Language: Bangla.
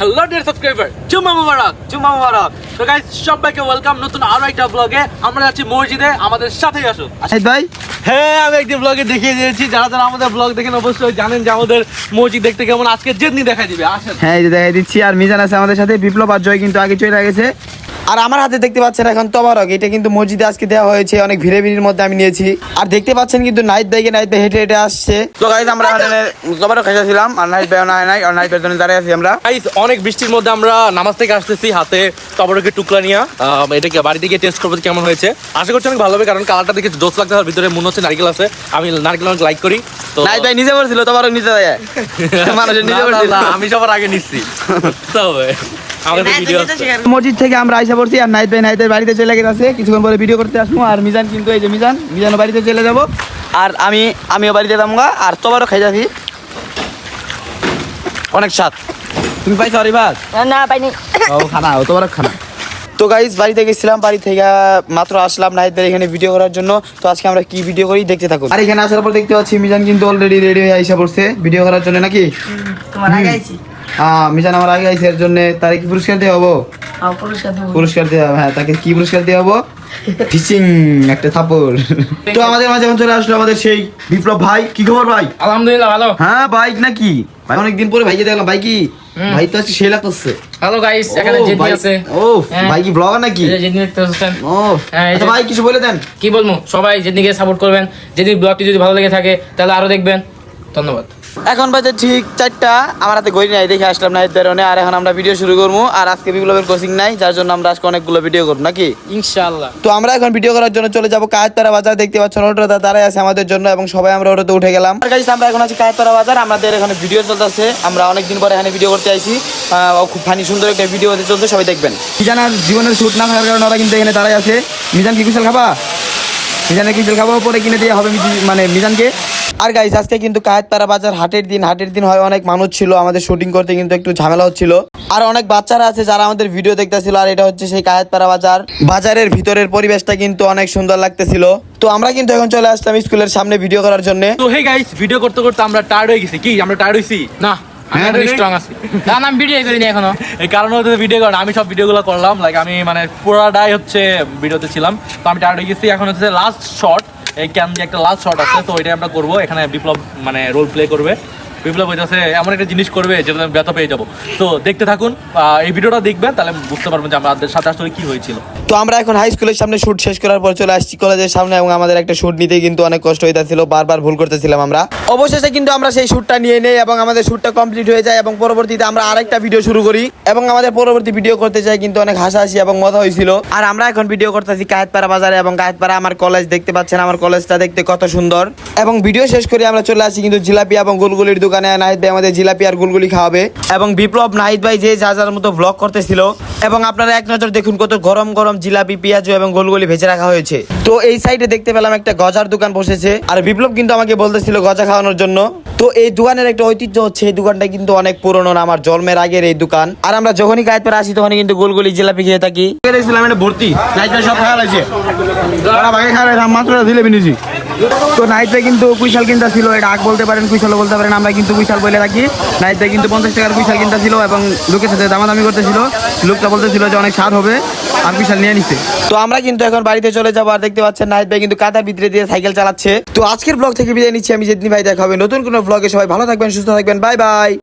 হ্যালো ডিয়ার সাবস্ক্রাইবার জুম্মা মুবারক জুম্মা মুবারক তো গাইস সবাইকে ওয়েলকাম নতুন আরও একটা ব্লগে আমরা যাচ্ছি মসজিদে আমাদের সাথেই আসো আশিদ ভাই। হ্যাঁ আমি একটি ব্লগে দেখিয়ে দিয়েছি। যারা যারা আমাদের ব্লগ দেখেন অবশ্যই জানেন যে আমাদের মসজিদ দেখতে কেমন। আজকে জেদনি দেখা দিবে আসেন। হ্যাঁ এই যে দেখাই দিচ্ছি। আর মিজান আছে আমাদের সাথে। বিপ্লব আর জয় কিন্তু আগে চলে গেছে। আর আমার হাতে দেখতে পাচ্ছেন এখন তবারক। এটা কিন্তু মসজিদে আজকে দেওয়া হয়েছে, অনেক ভিড়ে ভিড়ের মধ্যে আমি নিয়েছি। আর দেখতে পাচ্ছেন কিন্তু নাইট বাইকে, নাইট বাই হেঁটে হেঁটে আসছে। তো গাইজ আমরা তবারক খাইছিলাম আর নাইট বাই না নাই আর নাইট জন্য দাঁড়িয়ে আছি আমরা। গাইস অনেক বৃষ্টির মধ্যে আমরা নামাজ থেকে আসতেছি হাতে টবরকে টুকরা নিয়ে। এটাকে বাড়িতে গিয়ে টেস্ট করব কেমন হয়েছে। আশা করছি অনেক ভালো হবে, কারণ কালারটা দেখে দোষ লাগতে ভিতরে মনে হচ্ছে, নারকেল আছে। আমি নারকেল অনেক লাইক করি। তো নাইট বাই নিজে পড়ছিল দেয় মানুষের নিজে পড়ছিল। আমি সবার আগে নিচ্ছি। তবে মসজিদ থেকে আমরা আইসা পড়ছি আর নাইট বাই নাইটের বাড়িতে চলে গেছে। কিছুক্ষণ পরে ভিডিও করতে আসব আর মিজান কিন্তু এই যে মিজান মিজানও বাড়িতে চলে যাব। আর আমি আমিও বাড়িতে যাব গা, আর তোমারও খাই যাবি। অনেক স্বাদ। তুমি পাইছো আরিবাস না পাইনি। ও খানা ও তোমার খানা। তো গাইজ বাড়িতে গেছিলাম বাড়ি থেকে মাত্র আসলাম নাহিদের এখানে ভিডিও করার জন্য। তো আজকে আমরা কি ভিডিও করি দেখতে থাকুন। আর এখানে আসার পর দেখতে পাচ্ছি মিজান কিন্তু অলরেডি রেডি হয়ে আইসা পড়ছে ভিডিও করার জন্য নাকি? হ্যাঁ মিজান আমার আগে আইসে এর জন্য। তার কি পুরস্কার দেওয়া হব? পুরস্কার দেওয়া হ্যাঁ তাকে কি পুরস্কার দেওয়া হব? ফিচিং একটা থাপড়। তো আমাদের মাঝে এখন চলে আসলো আমাদের সেই বিপ্লব ভাই। কি খবর ভাই? আলহামদুলিল্লাহ ভালো। হ্যাঁ বাইক নাকি? ভাই অনেকদিন পরে ভাইকে দেখলাম। ভাই কি? ভাই তো আজকে সেই লাগতেছে। হ্যালো গাইস এখানে জেদি আছে। ও হ্যাঁ। ভাই কি ব্লগার নাকি? জেদি ও হ্যাঁ, আচ্ছা ভাই কিছু বলে দেন। কি বলব? সবাই যেদিকে সাপোর্ট করবেন। যদি ব্লগটি যদি ভালো লেগে থাকে তাহলে আরও দেখবেন। ধন্যবাদ। এখন বাজে ঠিক চারটা। আমার হাতে ঘড়ি নাই দেখে আসলাম না বেরোনে আর এখন আমরা ভিডিও শুরু করব। আর আজকে বিপ্লবের কোচিং নাই যার জন্য আমরা আজকে অনেকগুলো ভিডিও করব নাকি? ইনশাআল্লাহ। তো আমরা এখন ভিডিও করার জন্য চলে যাব কায়েতপাড়া বাজার। দেখতে পাচ্ছেন ওটা দাঁড়ায় আছে আমাদের জন্য এবং সবাই আমরা ওটাতে উঠে গেলাম। আর কাছে আমরা এখন আছি কায়েতপাড়া বাজার। আমাদের এখানে ভিডিও চলতেছে। আমরা অনেকদিন পরে এখানে ভিডিও করতে আইছি। খুব ফানি সুন্দর একটা ভিডিও হতে চলছে সবাই দেখবেন। মিজানার জীবনের শুট না থাকার কারণে ওরা কিন্তু এখানে দাঁড়ায় আছে। মিজান কি কুশল খাবা? মিজানের কিচেল খাব? পরে কিনে দিয়ে হবে মানে মিজানকে। আর গাইস আজকে কিন্তু কায়েতপাড়া বাজার হাটের দিন হাটের দিন হয় অনেক মানুষ ছিল আমাদের শুটিং করতে কিন্তু একটু ঝামেলা হচ্ছিল। আর অনেক বাচ্চারা আছে যারা আমাদের ভিডিও দেখতেছিল আর এটা হচ্ছে সেই কায়েতপাড়া বাজার। বাজারের ভিতরের পরিবেশটা কিন্তু অনেক সুন্দর লাগতেছিল। তো আমরা কিন্তু এখন চলে আসলাম স্কুলের সামনে ভিডিও করার জন্য। তো হে গাইস ভিডিও করতে করতে আমরা টায়ার্ড হয়ে গেছি। কি আমরা টায়ার্ড হয়েছি না আমি হ্যাঁ, ready? স্ট্রং আছি। না না, আমি ভিডিও করিনি এখনও। এই কারণে হচ্ছে ভিডিও করেন আমি সব ভিডিওগুলো করলাম লাইক আমি মানে পুরাটাই হচ্ছে ভিডিওতে ছিলাম। তো আমি টায়ার্ড হয়ে গেছি এখন হচ্ছে লাস্ট শট এই ক্যান দিয়ে একটা লাস্ট শট আছে, তো ওইটাই আমরা করব। এখানে বিপ্লব মানে রোল প্লে করবে। বিপ্লব হইতেছে এমন একটা জিনিস করবে যেটা আমি ব্যথা পেয়ে যাব। তো দেখতে থাকুন এই ভিডিওটা দেখবেন, তাহলে বুঝতে পারবেন যে আমাদের সাথে আসলে কি হয়েছিল। তো আমরা এখন হাই স্কুলের সামনে শুট শেষ করার পর চলে আসছি কলেজের সামনে এবং আমাদের একটা শুট নিতে কিন্তু অনেক কষ্ট হইতেছিল, বারবার ভুল করতেছিলাম আমরা। অবশেষে কিন্তু আমরা সেই শুটটা নিয়ে নেই এবং আমাদের শুটটা কমপ্লিট হয়ে যায় এবং পরবর্তীতে আমরা আরেকটা ভিডিও শুরু করি এবং আমাদের পরবর্তী ভিডিও করতে চাই কিন্তু অনেক হাসাহাসি এবং মজা হয়েছিল। আর আমরা এখন ভিডিও করতেছি কায়েতপাড়া বাজারে এবং কায়েতপাড়া আমার কলেজ দেখতে পাচ্ছেন, আমার কলেজটা দেখতে কত সুন্দর। এবং ভিডিও শেষ করে আমরা চলে আসি কিন্তু জিলাপি এবং গুলগুলির দোকানে নাহিদ ভাই আমাদের জিলাপি আর গুলগুলি খাওয়াবে। এবং বিপ্লব নাহিদ ভাই যে যা যার মতো ব্লগ করতেছিল, এবং আপনারা এক নজর দেখুন কত গরম গরম জিলাপি, পেঁয়াজ এবং গোলগুলি ভেজে রাখা হয়েছে। তো এই সাইডে দেখতে পেলাম একটা গজার দোকান বসেছে, আর বিপ্লব কিন্তু আমাকে বলতেছিল গজা খাওয়ানোর জন্য। তো এই দোকানের একটা ঐতিহ্য হচ্ছে, এই দোকানটা কিন্তু অনেক পুরনো না, আমার জন্মের আগের এই দোকান। আর আমরা যখনই কায়েত পরে আসি, তখনই কিন্তু গোলগুলি, জিলাপি খেয়ে থাকি। ভর্তি। সব খাওয়া লাগছে। মাত্র দিলে বিনিছি তো নাইটে কিন্তু কুইশাল কিনতা ছিল এটা আগ বলতে পারেন, কুইশালও বলতে পারেন, আমরা কিন্তু কুইশাল বলে রাখি নাইটে কিন্তু পঞ্চাশ টাকার কুইশাল কিনতা ছিল এবং লোকের সাথে দামাদামি করতেছিল। লোকটা বলতেছিল যে অনেক সার হবে, আর কুইশাল নিয়ে নিচ্ছে তো আমরা কিন্তু এখন বাড়িতে চলে যাব, আর দেখতে পাচ্ছেন নাইট ভাই কিন্তু কাদার ভিতরে দিয়ে সাইকেল চালাচ্ছে। তো আজকের ব্লগ থেকে বিদায় নিচ্ছি, আমি যেদিন ভাই দেখা হবে নতুন কোনো ব্লগে সবাই ভালো থাকবেন, সুস্থ থাকবেন, বাই বাই।